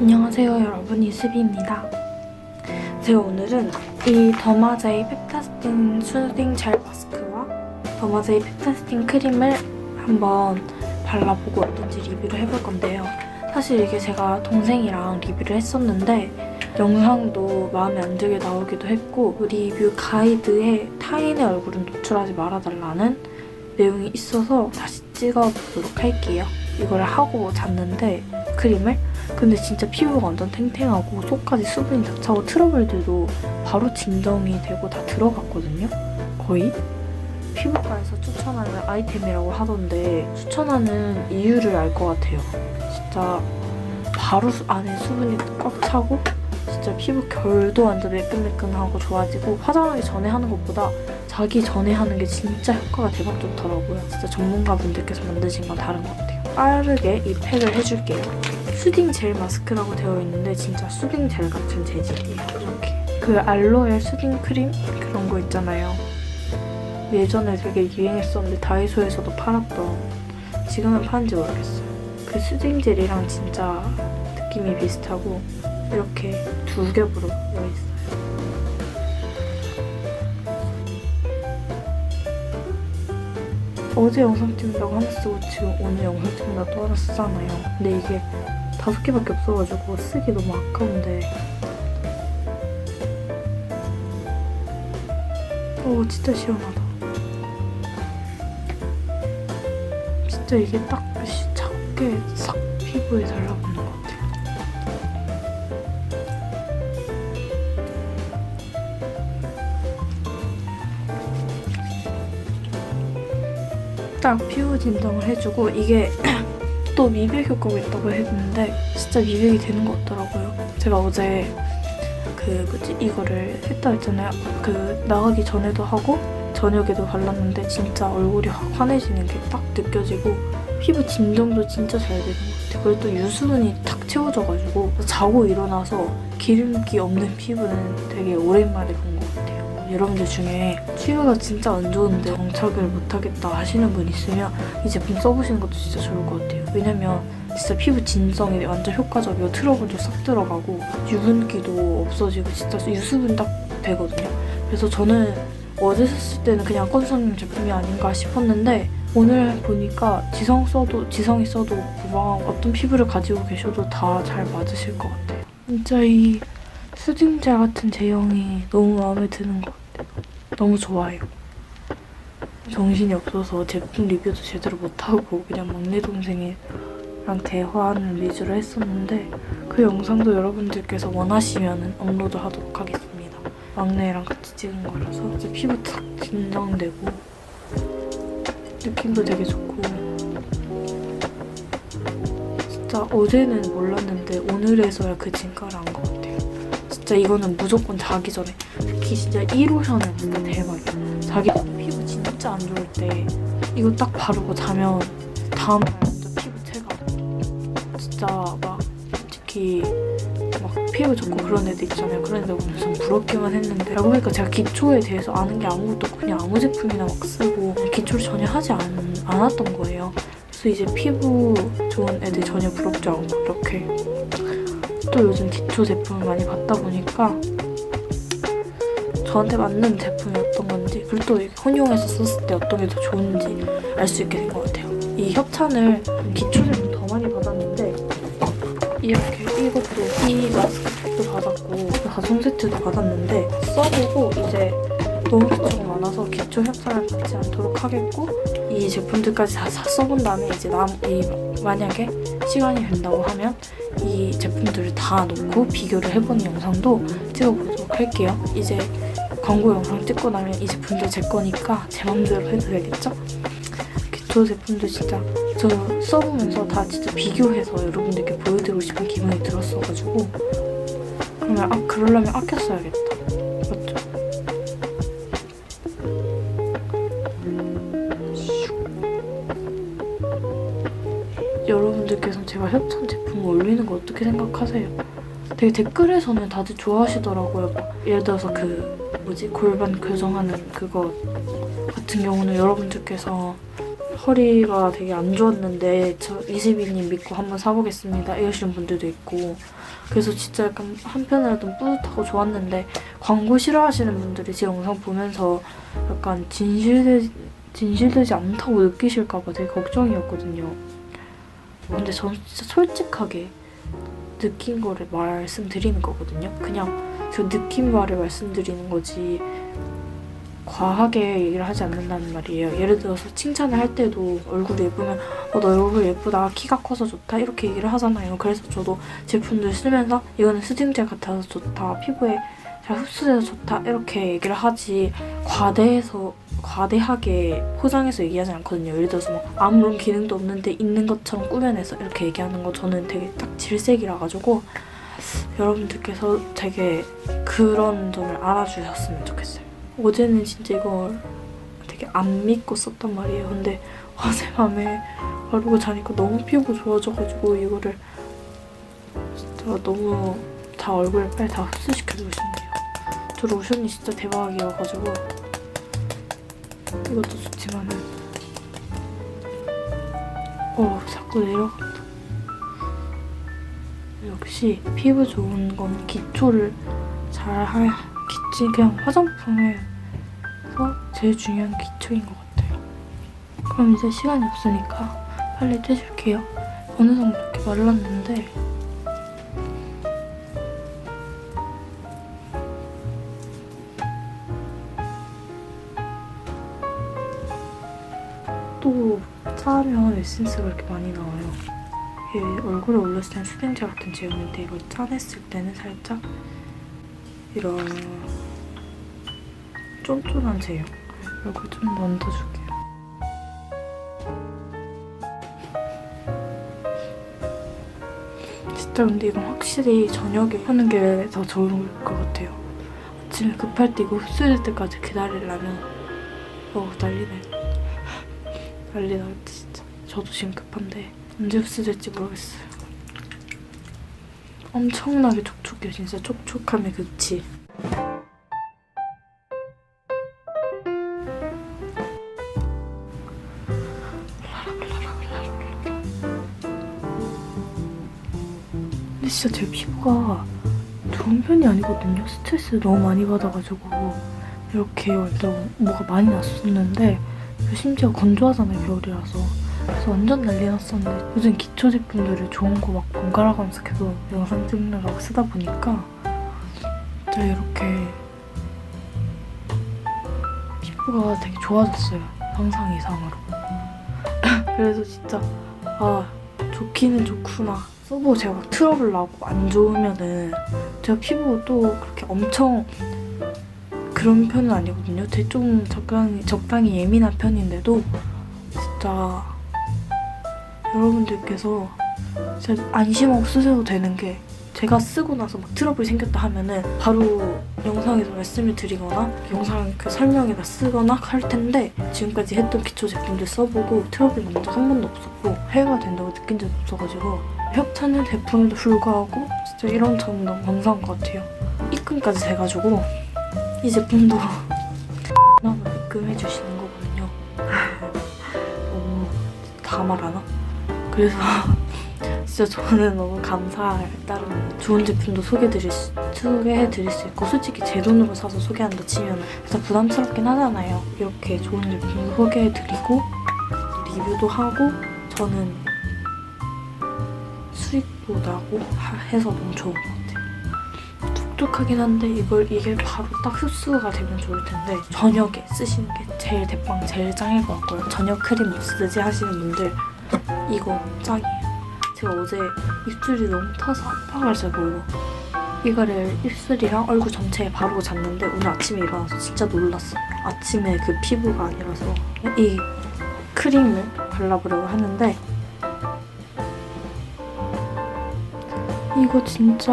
안녕하세요 여러분. 이수비입니다. 제가 오늘은 이 더마제이 펩타스틴 수딩 젤 마스크와 더마제이 펩타스틴 크림을 한번 발라보고 어떤지 리뷰를 해볼 건데요. 사실 이게 제가 동생이랑 리뷰를 했었는데 영상도 마음에 안 들게 나오기도 했고 리뷰 가이드에 타인의 얼굴은 노출하지 말아달라는 내용이 있어서 다시 찍어보도록 할게요. 이걸 하고 잤는데 크림을 근데 진짜 피부가 완전 탱탱하고 속까지 수분이 다 차고 트러블들도 바로 진정이 되고 다 들어갔거든요. 거의. 피부과에서 추천하는 아이템이라고 하던데 추천하는 이유를 알 것 같아요. 진짜 바로 수- 안에 수분이 꽉 차고 진짜 피부 결도 완전 매끈매끈하고 좋아지고 화장하기 전에 하는 것보다 자기 전에 하는 게 진짜 효과가 대박 좋더라고요. 진짜 전문가분들께서 만드신 건 다른 것 같아요. 빠르게 이 팩을 해줄게요. 수딩 젤 마스크라고 되어 있는데 진짜 수딩 젤 같은 재질이에요. 이렇게 그 알로에 수딩 크림 그런 거 있잖아요. 예전에 되게 유행했었는데 다이소에서도 팔았던 지금은 파는지 모르겠어요. 그 수딩 젤이랑 진짜 느낌이 비슷하고 이렇게 두 겹으로 되어 있어요. 어제 영상 찍는다고 하나 쓰고 지금 오늘 영상 찍는다 또 하나 쓰잖아요. 근데 이게 다섯 개밖에 없어가지고 쓰기 너무 아까운데. 오 진짜 시원하다. 진짜 이게 딱 시- 작게 싹 피부에 달라붙는 것 같아요. 딱 피부 진정을 해주고 이게 또 미백 효과가 있다고 했는데 진짜 미백이 되는 것 같더라고요. 제가 어제 그 뭐지 이거를 했다 했잖아요. 그 나가기 전에도 하고 저녁에도 발랐는데 진짜 얼굴이 확 환해지는 게 딱 느껴지고 피부 진정도 진짜 잘 되는 것 같아요. 그리고 또 유수분이 탁 채워져가지고 자고 일어나서 기름기 없는 피부는 되게 오랜만에 본 것 같아요. 여러분들 중에 피부가 진짜 안 좋은데 정착을 못하겠다 하시는 분 있으면 이 제품 써보시는 것도 진짜 좋을 것 같아요. 왜냐면 진짜 피부 진정에 완전 효과적이고 트러블도 싹 들어가고 유분기도 없어지고 진짜 유수분 딱 되거든요. 그래서 저는 어제 썼을 때는 그냥 컨설팅 제품이 아닌가 싶었는데 오늘 보니까 지성 써도 지성이 써도 무방 어떤 피부를 가지고 계셔도 다 잘 맞으실 것 같아요. 진짜 이 수딩젤 같은 제형이 너무 마음에 드는 것 같아요. 너무 좋아요. 정신이 없어서 제품 리뷰도 제대로 못하고 그냥 막내 동생이랑 대화하는 위주로 했었는데 그 영상도 여러분들께서 원하시면 업로드 하도록 하겠습니다. 막내랑 같이 찍은 거라서 이제 피부 탁 진정되고 느낌도 되게 좋고 진짜 어제는 몰랐는데 오늘에서야 그 진가를 안것 같아요. 진짜 이거는 무조건 자기 전에 특히 진짜 1호션은 진짜 대박이야. 자기 피부 진짜 안 좋을 때 이거 딱 바르고 자면 다음날 완전 피부 체감. 진짜 막 특히 막 피부 좋고 그런 애들 있잖아요. 그런 애들 좀 부럽기만 했는데 알고 보니까 제가 기초에 대해서 아는 게 아무것도 그냥 아무 제품이나 막 쓰고 기초를 전혀 하지 않, 않았던 거예요. 그래서 이제 피부 좋은 애들 전혀 부럽지 않고 이렇게 또 요즘 기초 제품을 많이 받다 보니까 저한테 맞는 제품이 어떤 건지 그리고 또 혼용해서 썼을 때 어떤 게 더 좋은지 알 수 있게 된 것 같아요. 이 협찬을 기초 제품 더 많이 받았는데 이렇게 이것도 이 마스크도 받았고 가성 세트도 받았는데 써보고 이제 너무 기초가 많아서 기초 협찬을 받지 않도록 하겠고 이 제품들까지 다 사- 써본 다음에 이제 남, 이 만약에 시간이 된다고 하면 이 제품들을 다 놓고 비교를 해보는 영상도 찍어보도록 할게요. 이제 광고 영상 찍고 나면 이 제품들 제 거니까 제 맘대로 해도 되겠죠? 기초 제품도 진짜 저 써보면서 다 진짜 비교해서 여러분들께 보여드리고 싶은 기분이 들었어가지고 그러면 아 그러려면 아껴 써야겠다. 제가 협찬 제품 올리는 거 어떻게 생각하세요? 되게 댓글에서는 다들 좋아하시더라고요. 막 예를 들어서 그 뭐지 골반 교정하는 그거 같은 경우는 여러분들께서 허리가 되게 안 좋았는데 저 22님 믿고 한번 사보겠습니다 이러시는 분들도 있고 그래서 진짜 약간 한편으로는 뿌듯하고 좋았는데 광고 싫어하시는 분들이 제 영상 보면서 약간 진실되, 진실되지 않다고 느끼실까봐 되게 걱정이었거든요. 근데 저는 진짜 솔직하게 느낀 거를 말씀드리는 거거든요. 그냥 저 느낀 말을 말씀드리는 거지 과하게 얘기를 하지 않는다는 말이에요. 예를 들어서 칭찬을 할 때도 얼굴이 예쁘면 어, 너 얼굴 예쁘다, 키가 커서 좋다 이렇게 얘기를 하잖아요. 그래서 저도 제품들 쓰면서 이거는 수딩젤 같아서 좋다, 피부에 잘 흡수돼서 좋다 이렇게 얘기를 하지 과대해서 과대하게 포장해서 얘기하지 않거든요. 예를 들어서 뭐 아무런 기능도 없는데 있는 것처럼 꾸며내서 이렇게 얘기하는 거 저는 되게 딱 질색이라 가지고 여러분들께서 되게 그런 점을 알아주셨으면 좋겠어요. 어제는 진짜 이걸 되게 안 믿고 썼단 말이에요. 근데 어젯밤에 바르고 자니까 너무 피부가 좋아져가지고 이거를 진짜 너무 다 얼굴에 빨리 다 흡수시켜주고 싶네요. 저 로션이 진짜 대박이어가지고 이것도 좋지만은 어 자꾸 내려간다. 역시 피부 좋은 건 기초를 잘 할, 기치 그냥 화장품에서 제일 중요한 기초인 것 같아요. 그럼 이제 시간이 없으니까 빨리 떼줄게요. 어느 정도 이렇게 말랐는데 에센스가 이렇게 많이 나와요. 이게 얼굴에 올렸을 땐 수딩젤 같은 제형인데 이걸 짜냈을 때는 살짝 이런 쫀쫀한 제형. 얼굴 좀더 얹어줄게요. 진짜 근데 이건 확실히 저녁에 하는 게 더 좋은 것 같아요. 아침에 급할 때 이거 흡수될 때까지 기다리려면 어 난리네. 난리 진짜 저도 지금 급한데 언제 흡수될지 모르겠어요. 엄청나게 촉촉해요. 진짜 촉촉함의 극치. 근데 진짜 제 피부가 좋은 편이 아니거든요. 스트레스 너무 많이 받아가지고 이렇게 완전 뭐가 많이 났었는데 심지어 건조하잖아요 겨울이라서 그래서 완전 난리 났었는데 요즘 기초 제품들을 좋은 거 막 번갈아 가면서 계속 영상 찍느라고 쓰다 보니까 진짜 이렇게 피부가 되게 좋아졌어요. 상상 이상으로. 그래서 진짜 아 좋기는 좋구나. 써보고 제가 막 트러블 나고 안 좋으면은 제가 피부 또 그렇게 엄청 그런 편은 아니거든요. 되게 좀 적당히, 적당히 예민한 편인데도 진짜 여러분들께서 진짜 안심 없으셔도 되는 게 제가 쓰고 나서 막 트러블이 생겼다 하면은 바로 영상에서 말씀을 드리거나 영상 그 설명에다 쓰거나 할 텐데 지금까지 했던 기초 제품들 써보고 트러블 난 적 한 번도 없었고 해가 된다고 느낀 적이 없어가지고 협찬을 제품에도 불구하고 진짜 이런 점 너무 감사한 것 같아요 입금까지 돼가지고 이 제품도 너무 입금해 주시는 거거든요 너무 다 말하나? 그래서 진짜 저는 너무 감사할 따름 좋은 제품도 소개드릴 수, 소개해드릴 수 있고 솔직히 제 돈으로 사서 소개한다 치면 진짜 부담스럽긴 하잖아요. 이렇게 좋은 제품도 소개해드리고 리뷰도 하고 저는 수익도 나고 하- 해서 너무 좋은 것 같아요. 촉촉하긴 한데 이걸 이게 바로 딱 흡수가 되면 좋을 텐데 저녁에 쓰시는 게 제일 대빵 제일 짱일 것 같고요. 저녁 크림 못 쓰지 하시는 분들 이거 짱이에요. 제가 어제 입술이 너무 타서 아파가지고 이거를 입술이랑 얼굴 전체에 바르고 잤는데 오늘 아침에 일어나서 진짜 놀랐어요. 아침에 그 피부가 아니라서 이 크림을 발라보려고 하는데 이거 진짜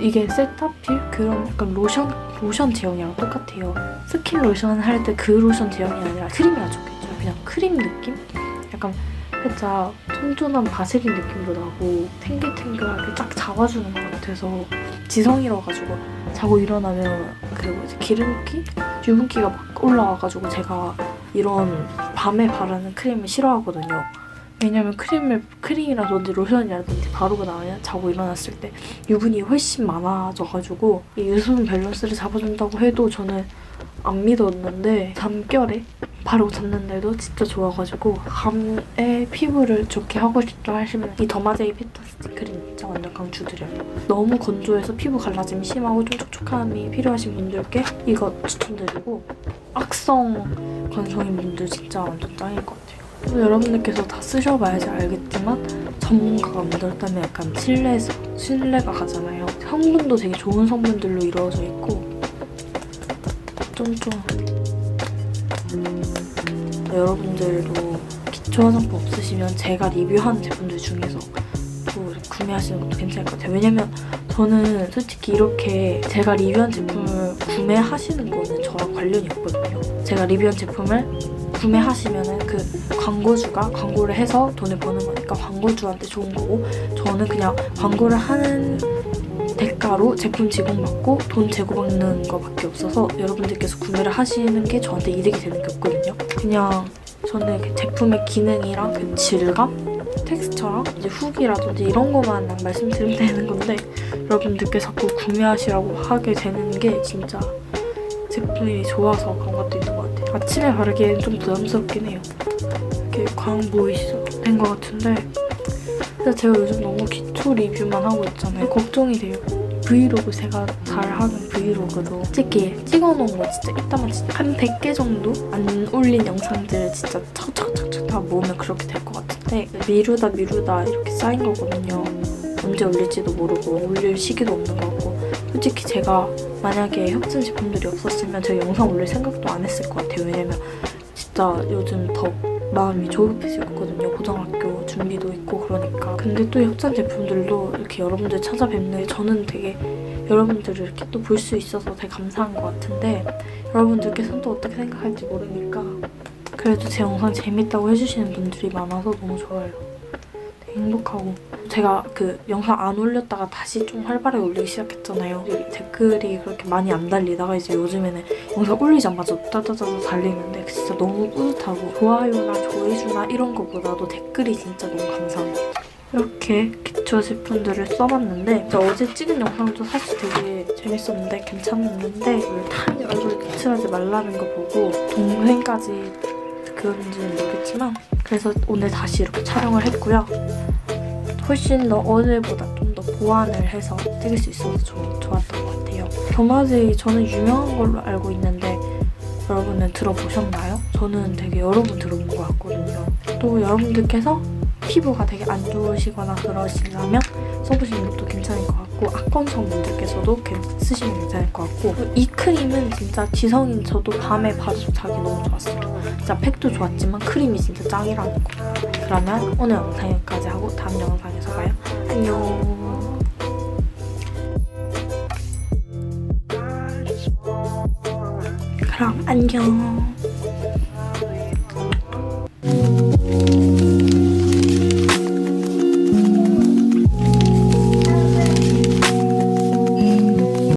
이게 세타필 그런 약간 로션 로션 제형이랑 똑같아요. 스킨 로션 할 때 그 로션 제형이 아니라 크림이라 좋겠죠. 그냥 크림 느낌? 약간 살짝 쫀쫀한 바세린 느낌도 나고 탱글탱글하게 쫙 잡아주는 것 같아서 지성이라 가지고 자고 일어나면 그 뭐지 기름기? 유분기가 막 올라와가지고 제가 이런 밤에 바르는 크림을 싫어하거든요. 왜냐면 크림을 크림이라든지 로션이라든지 바르고 나면 자고 일어났을 때 유분이 훨씬 많아져가지고 이 유수분 밸런스를 잡아준다고 해도 저는 안 믿었는데 잠결에 바르고 잤는데도 진짜 좋아가지고 밤에 피부를 좋게 하고 싶다 하시면 이 더마제이 피터스틱 크림 진짜 완전 강추드려요. 너무 건조해서 피부 갈라짐이 심하고 좀 촉촉함이 필요하신 분들께 이거 추천드리고 악성 건성인 분들 진짜 완전 짱일 것 같아요. 여러분들께서 다 쓰셔봐야지 알겠지만 전문가가 만들었다면 약간 신뢰에서 신뢰가 가잖아요. 성분도 되게 좋은 성분들로 이루어져 있고 쫀쫀. 여러분들도 기초 화장품 없으시면 제가 리뷰한 제품들 중에서 또 구매하시는 것도 괜찮을 것 같아요. 왜냐면 저는 솔직히 이렇게 제가 리뷰한 제품을 구매하시는 거는 저랑 관련이 없거든요. 제가 리뷰한 제품을 구매하시면은 그 광고주가 광고를 해서 돈을 버는 거니까 광고주한테 좋은 거고 저는 그냥 광고를 하는 대가로 제품 제공받고 돈 제공받는 거밖에 없어서 여러분들께서 구매를 하시는 게 저한테 이득이 되는 게 없거든요. 그냥 저는 그 제품의 기능이랑 그 질감, 텍스처랑 이제 후기라든지 이런 것만 말씀드리면 되는 건데 여러분들께 자꾸 구매하시라고 하게 되는 게 진짜 제품이 좋아서 그런 것도 있는 것 같아요. 아침에 바르기엔 좀 부담스럽긴 해요. 이렇게 광 보이시죠? 된 것 같은데 근데 제가 요즘 너무 기초 리뷰만 하고 있잖아요. 걱정이 돼요. 브이로그 제가 잘 하는 브이로그도 솔직히 찍어놓은 거 진짜 이따만 진짜 한 100개 정도 안 올린 영상들 진짜 척척척척 다 모으면 그렇게 될 것 같은데 미루다 미루다 이렇게 쌓인 거거든요. 언제 올릴지도 모르고 올릴 시기도 없는 거고 솔직히 제가 만약에 혁진 제품들이 없었으면 제가 영상 올릴 생각도 안 했을 것 같아요. 왜냐면 진짜 요즘 더 마음이 조급해지고 있거든요. 고등학교 준비도 있고 그러니까. 근데 또 협찬 제품들도 이렇게 여러분들 찾아뵙는 게 저는 되게 여러분들을 이렇게 또 볼 수 있어서 되게 감사한 것 같은데 여러분들께서는 또 어떻게 생각할지 모르니까 그래도 제 영상 재밌다고 해주시는 분들이 많아서 너무 좋아요. 행복하고 제가 그 영상 안 올렸다가 다시 좀 활발하게 올리기 시작했잖아요. 이 댓글이 그렇게 많이 안 달리다가 이제 요즘에는 영상 올리자마자 따다다다 달리는데 진짜 너무 뿌듯하고 좋아요나 조회수나 이런 거보다도 댓글이 진짜 너무 같아요. 이렇게 기초 제품들을 써봤는데 어제 찍은 영상도 사실 되게 재밌었는데 괜찮았는데 타이 얼굴 노출하지 말라는 거 보고 동생까지 그런지는 모르겠지만 그래서 오늘 다시 이렇게 촬영을 했고요. 훨씬 더 어제보다 좀 더 보완을 해서 찍을 수 있어서 좀 좋았던 것 같아요. 더마제이 저는 유명한 걸로 알고 있는데 여러분은 들어보셨나요? 저는 되게 여러 번 들어본 것 같거든요. 또 여러분들께서 피부가 되게 안 좋으시거나 그러시려면 써보시는 것도 괜찮을 것 같 고 악건성 분들께서도 괜- 쓰시면 괜찮을 것 같고 이 크림은 진짜 지성인 저도 밤에 바르고 자기 너무 좋았어요. 진짜 팩도 좋았지만 크림이 진짜 짱이라는 거. 그러면 오늘 영상 여기까지 하고 다음 영상에서 봐요. 안녕. 그럼 안녕.